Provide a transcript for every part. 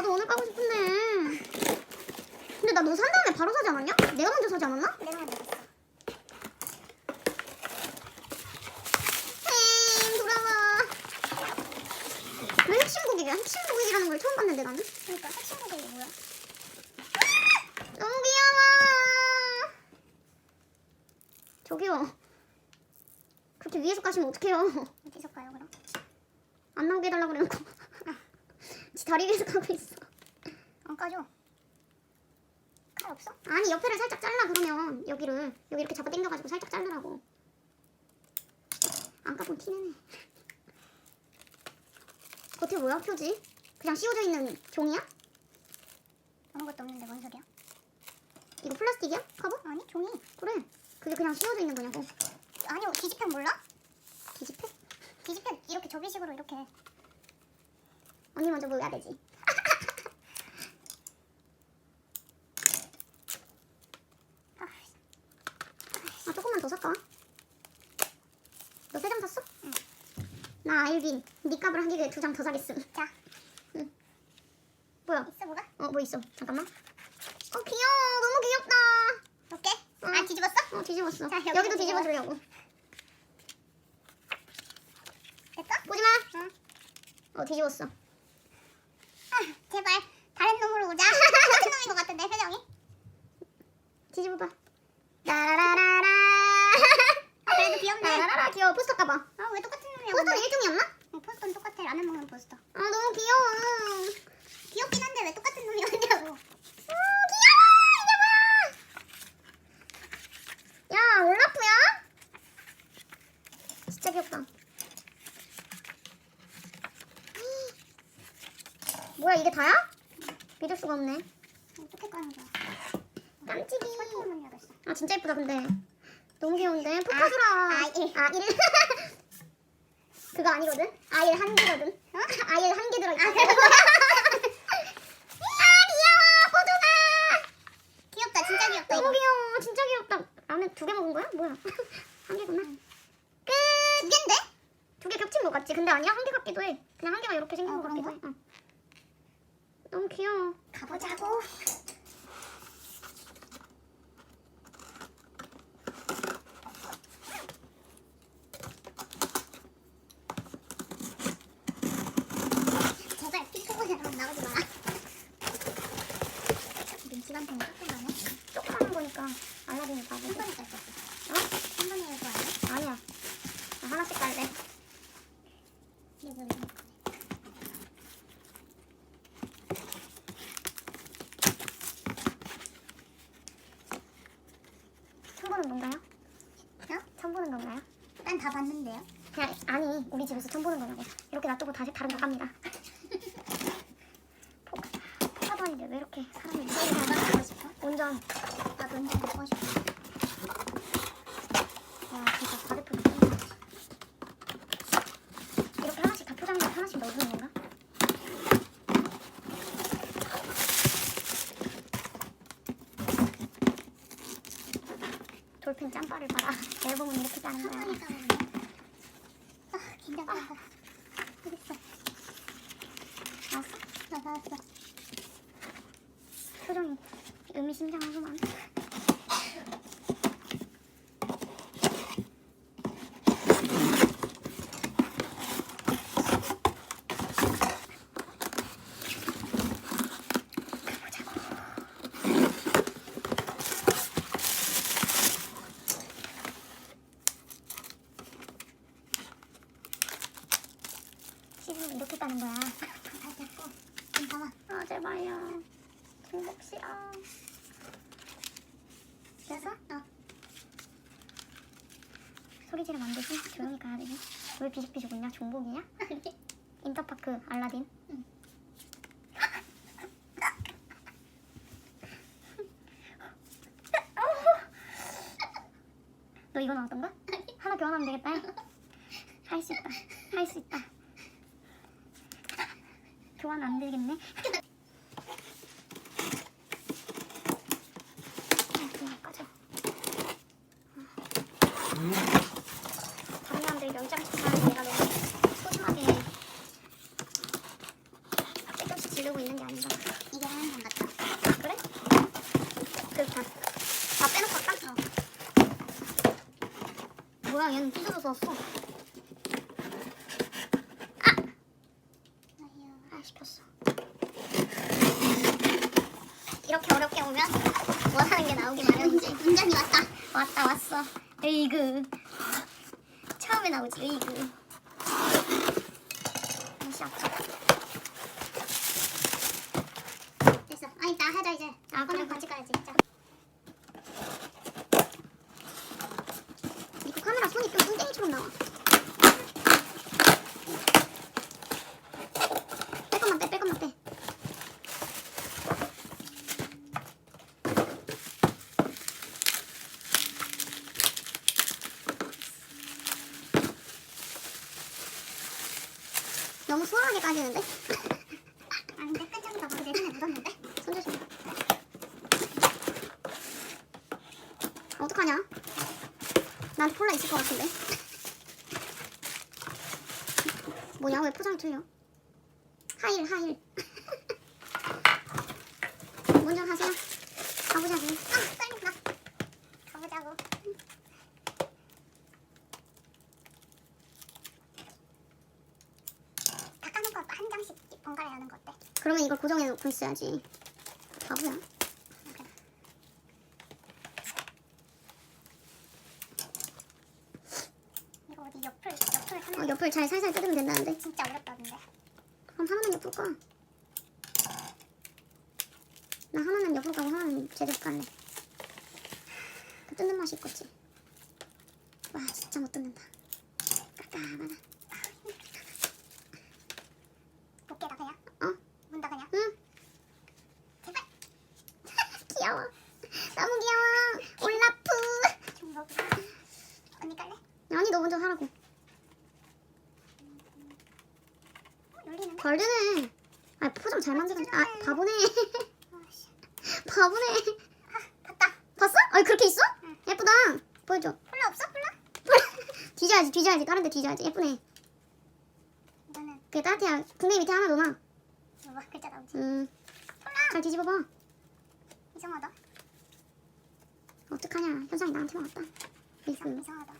나도 오늘 까고 싶은데. 근데 나 너 산 다음에 바로 사지 않았냐? 내가 먼저 사지 않았나? 내가 먼저 샀어. 엥 돌아와. 왜 핵심 고객이야? 핵심 고객이라는 걸 처음 봤는데 나는. 그러니까 핵심 모델이 뭐야? 너무 귀여워. 저기요. 그렇게 위에서 까시면 어떡해요? 어디서 가요 그럼? 안 나오게 해달라고 그래놓고. 지 다리 위에서 까고 있어. 안 까줘. 칼 없어? 아니 옆에를 살짝 잘라 그러면 여기를 여기 이렇게 잡아 당겨가지고 살짝 자르라고. 안 까본 티내네. 겉에 뭐야 표지? 그냥 씌워져 있는 종이야? 아무것도 없는데 뭔 소리야? 이거 플라스틱이야? 커버? 아니 종이. 그래. 그게 그냥 씌워져 있는 거냐고. 아니 디지펜 몰라? 기지팩? 디지펜 이렇게 접이식으로 이렇게. 언니 먼저 보여야 되지. 아, 살까? 너세 장 샀어? 응. 나 아일빈 니 값을 하기 위해 두 장 더 사겠음. 자 뭐야? 있어 뭐가? 어 뭐 있어? 잠깐만. 어 귀여워. 너무 귀엽다. 몇개? 응. 아 뒤집었어? 어 뒤집었어. 자, 여기도 여기도 뒤집어 주려고. 됐어? 보지 마. 응. 어 뒤집었어. 아 제발 다른 놈으로 오자. 같은 놈인 것 같은데 표정이. 뒤집어 봐. 라라라라. 아 그래도 귀엽네. 라라라라 귀여워. 포스터 까봐. 아왜 똑같은 놈이야? 포스터 근데? 일종이었나? 응, 포스터는 똑같아. 라면 먹는 포스터. 아 너무 귀여워. 귀엽긴 한데 왜 똑같은 놈이었냐고. 어, 귀여워! 이거 봐! 야, 올라프야? 진짜 귀엽다. 뭐야, 이게 다야? 믿을 수가 없네. 어떻게 까는 거야? 깜찍이. 아, 진짜 예쁘다, 근데. 너무 귀여운데? 포카주라. 아, 일. 아, 일. 그거 아니거든? 아일 한 개거든? 어? 아일 한 개 들어있어. 아, 아, 그래? 호두가! 귀엽다. 진짜 귀엽다. 너무 이거. 귀여워. 진짜 귀엽다. 라면 두 개 먹은 거야? 뭐야? 한 개구나. 끝. 두 개인데? 두 개 겹친 것 같지? 근데 아니야 한 개 같기도 해. 그냥 한 개가 이렇게 생긴 어, 것 같기도? 해. 어. 너무 귀여워. 가보자고. 제발 핑크색으로 나오지 마라. 눈치 감성 조금만 해. 조그마한 거니까 알라딘이 바보. 한 번에 깔 거야. 어? 한 번에 열거 아니야? 아니야. 나 하나씩 갈래. 천 보는 건가요? 어? 천 보는 건가요? 난 다 봤는데요. 그냥 아니 우리 집에서 천 보는 거냐고. 이렇게 놔두고 다시 다른 거 갑니다. 포카 포카도 아닌데 왜 이렇게 사람이 제일 잘 가고 싶어? 운전. 나도 운전 가고 싶어. 와 진짜 과대표기 짱이다. 이렇게 하나씩 다 포장해서 하나씩 넣어주는 건가? 돌핀 짬바를 봐라. 앨범은 이렇게 짜는 거야. 천천히 가보네. 아, 긴장된다. 어딨어? 나왔어? 나 나왔어. 표정이 의미심장하구만. 시즌 이렇게 따는 거야. 다 됐고. 잠깐만. 아 제발요. 중복 싫어. 됐어? 어. 소리 지르면 안 되지? 조용히 가야 되지? 왜 비죽비죽 웃냐? 중복이냐? 인터파크 알라딘. 응. 너 이거 나왔던 거야? 하나 교환하면 되겠다. 할 수 있다. 할 수 있다. 교환 안 되겠네. 아, 그냥 꺼져. 다른 사람들이 명장씩 사는 내가 너무 소중하게 조금씩 지르고 있는 게 아닌가. 뭐야 얘는 찢어져서 왔어. 아유. 아 씹혔어. 이렇게 어렵게 오면 원하는 게 나오기 마련이지. 운전이 왔다. 왔다 왔어. 에이그. 처음에 나오지 에이그. 다시 앞서. 됐어. 아니 나 하자 이제. 아, 그럼 같이 가야지. 자. 이거 카메라 손이 좀 뚱땡이처럼 나와. 뺄 것만 빼, 뺄 것만 빼. 너무 수월하게 까지는데? 아니 내 끝장이 다 거기 내 손에 묻었는데. 손 조심. 어떡하냐? 나한테 폴라 있을 것 같은데. 뭐야 왜 포장이 틀려? 하일 하일. 먼저 하세요. 가보자고. 아 빨리 가. 가보자고. 다 까놓고 한 장씩 번갈아 여는 거 어때? 그러면 이걸 고정해 놓고 있어야지. 바보야. 이거 어디 옆을 옆을 어, 옆을 잘 살살 뜯으면 된다는데. 진짜 어렵다던데. 그럼 하나는 옆으로 까. 나 하나는 옆으로 까고 하나는 제대로 깔래. 그 뜯는 맛이 있겠지. 와 진짜 못 뜯는다. 볼게다 그냥. 어? 문다 그냥. 응. 제발. 귀여워. 너무 귀여워. 올라프. 좀 먹어. 언니 깔래? 아니 너 먼저 하라고. 열리는데? 잘 되네. 아 포장 잘 만들었네. 아 바보네. 아씨. 바보네. 봤다. 봤어? 아니 그렇게 있어? 응. 예쁘다. 보여줘. 콜라 없어? 콜라? 뒤져야지 뒤져야지. 다른 데 뒤져야지. 예쁘네. 이거는 그게 따뜻해. 분명히 밑에 하나 넣어놔. 뭐 글자 나오지? 음. 콜라. 잘 뒤집어봐. 이상하다. 어떡하냐. 현상이 나한테만 왔다. 이상. 이상하다.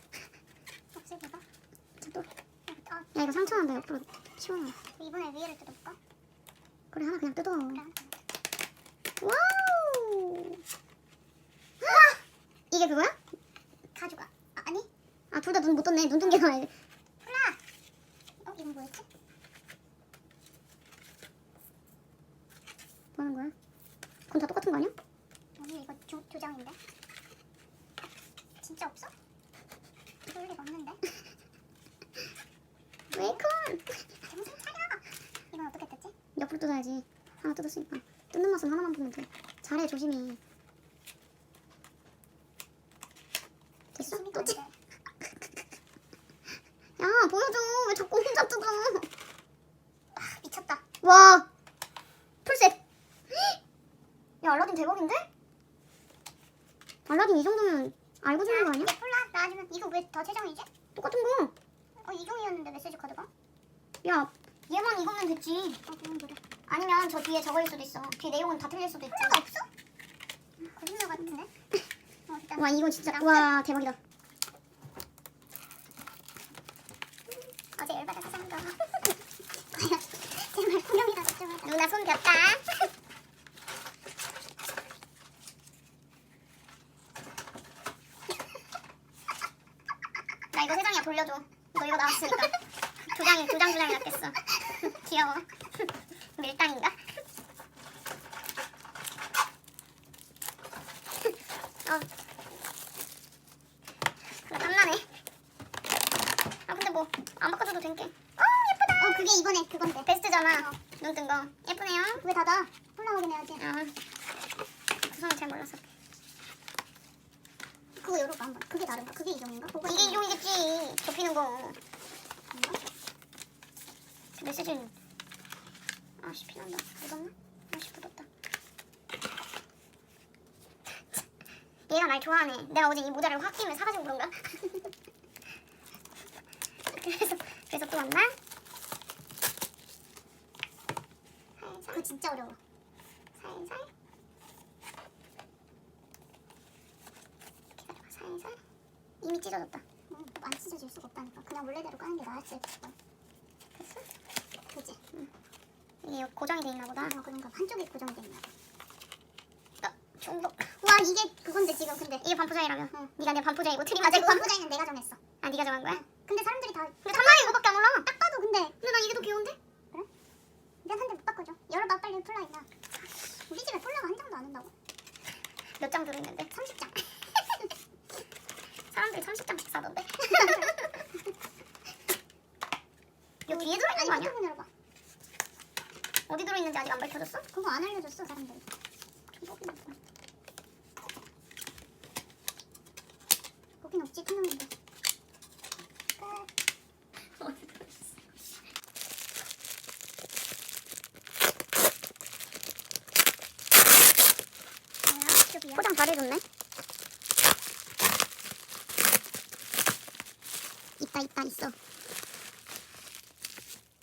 없애봐봐. 또. 아, 야 이거 상처 난다. 옆으로 치워놔. 이번에 위에를 뜯어볼까? 그래 하나 그냥 뜯어. 그래. 와우. 아! 이게 그거야? 가져가. 아, 아니? 아둘 다 눈 못 떴네. 눈 뜬 게 나와야 돼. 콜라. 어 이건 뭐였지? 뭐 하는 거야? 그건 다 똑같은 거 아니야? 아니 이거 두, 두 장인데. 진짜 없어? 그럴 리가 없는데. 웨이콘. 정신 차려. 이건 어떻게 뜯지? 옆으로 뜯어야지. 하나 뜯었으니까. 뜯는 맛은 하나만 보면 돼. 잘해 조심히. 됐어? 또 찌. 가는데. 야 보여줘. 왜 자꾸 혼자 뜯어? 아, 미쳤다. 와. 풀셋. 야 알라딘 대박인데? 알라딘 이 정도면 알고 주는 거 아니야? 이거 콜라 나 아니면 이거 왜 더 최종이지? 똑같은 거. 어 이종이었는데 메시지 카드가? 야 얘만 읽으면 됐지. 어 그건 그래. 아니면 저 뒤에 적어일 수도 있어. 뒤에 내용은 다 틀릴 수도 있지. 없어? 음, 거짓말 같은데. 어 일단 와 이거 진짜 와 대박이다. 어제 열받아서 산 거. 제발 좀 하자. 누나 손 볍다. 나 이거 세상에 돌려줘. 너 이거 나왔으니까. 두 장이 두 장 두 장이 낫겠어. 귀여워. 밀당인가? 어. 나 땀나네. 아 근데 뭐 안 바꿔줘도 된게. 어 예쁘다. 어 그게 이번에 그건데. 베스트잖아. 눈뜬 거. 예쁘네요. 왜 닫아? 콜라 확인해야지. 아, 구성을 잘 몰라서. 그거 열어봐 한번. 그게 다른가? 그게 이종인가? 이게 이종이야? 이용이겠지. 접히는 거. 뭔가? 그 메시지는. 아씨, 피난다. 묻었나? 아씨, 묻었다. 얘가 날 좋아하네. 내가 어제 이 모자를 확 끼면 사가지고 그런가? 그래서, 그래서 또 왔나? 살살, 그거 진짜 어려워. 살살. 기다려봐, 살살. 이미 찢어졌다. 응. 안 찢어질 수가 없다니까. 그냥 원래대로 까는 게 나았을 뻔. 됐어? 그지? 이게 고정이 돼 있나 보다. 아 그런가 봐. 한쪽이 고정이 돼 있나 봐. 어, 중복. 와 이게 그건데 지금 근데 이게 반포장이라며? 응. 네가 내 반포장이고 트림 아직 맞고. 반부장이는 내가 정했어. 아 네가 정한 거야? 근데 사람들이 다 근데 단말이 이거밖에 안 올라. 딱 봐도 근데 근데 난 이게 더 귀여운데? 난 한 대 못 바꿔줘. 열어봐 빨리 플라이나. 우리 집에 폴라가 한 장도 안 온다고. 몇 장 들어있는데? 30장. 사람들이 30장씩 사던데? 이거 뒤에 들어있는 거 아니야? 핸드폰 열어봐. 어디 들어 있는지 아직 안 밝혀졌어? 그거 안 알려줬어 사람들이. 거긴 없지 투명인데. 끝. 어디 들어있어? 뭐야? 이쪽이야? 포장 잘해줬네. 있다 있다 있어.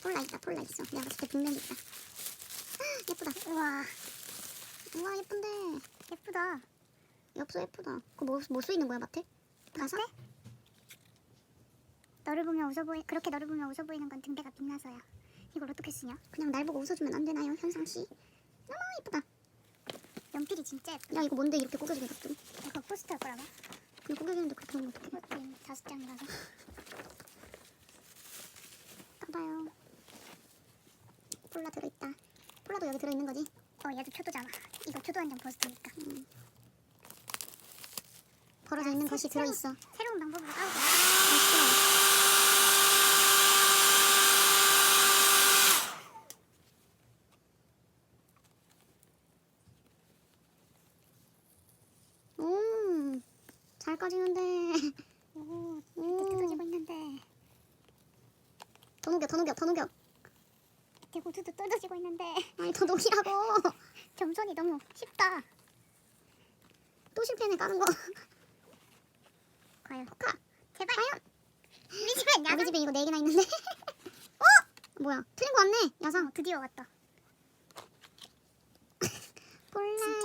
폴라 있다 폴라 있어. 내가 봤을 때 분명히 있다. 헉, 예쁘다. 우와. 우와 예쁜데. 예쁘다. 엽서 예쁘다. 그거 뭐, 뭐 쓰이는 거야 마트? 가사? 너를 보면 웃어 보이 그렇게 너를 보면 웃어 보이는 건 등대가 빛나서야. 이걸 어떻게 쓰냐? 그냥 날 보고 웃어주면 안 되나요 현상 씨? 너무 예쁘다. 연필이 진짜 예쁘다. 야 이거 뭔데 이렇게 꾸겨지게 놨더니? 이거 포스터 할 거라봐. 그냥 꾸겨지는데 그렇게 하면 어떡해? 이것도 다섯 장이라서. 봐봐요. 폴라 들어있다. 폴라도 여기 들어있는 거지? 어 얘도 표도잖아. 이거 표도 한장 포스터니까. 음. 벌어져 있는 새- 것이 들어있어. 새로운 방법으로. 맛있어. 오, 잘 까지는데. 오, 오. 뜯어지고 있는데. 더 녹여, 더 녹여, 더 녹여. 대고수도 떨어지고 있는데. 아니, 더 녹이라고. 겸손이 너무 쉽다. 또 실패네, 까는 거. 과연. 포카. 제발. 과연. 우리 집엔 우리 야상. 집에 이거 네 개나 있는데. 어? 뭐야? 틀린 거 같네, 야상. 어, 드디어 왔다. 폴라.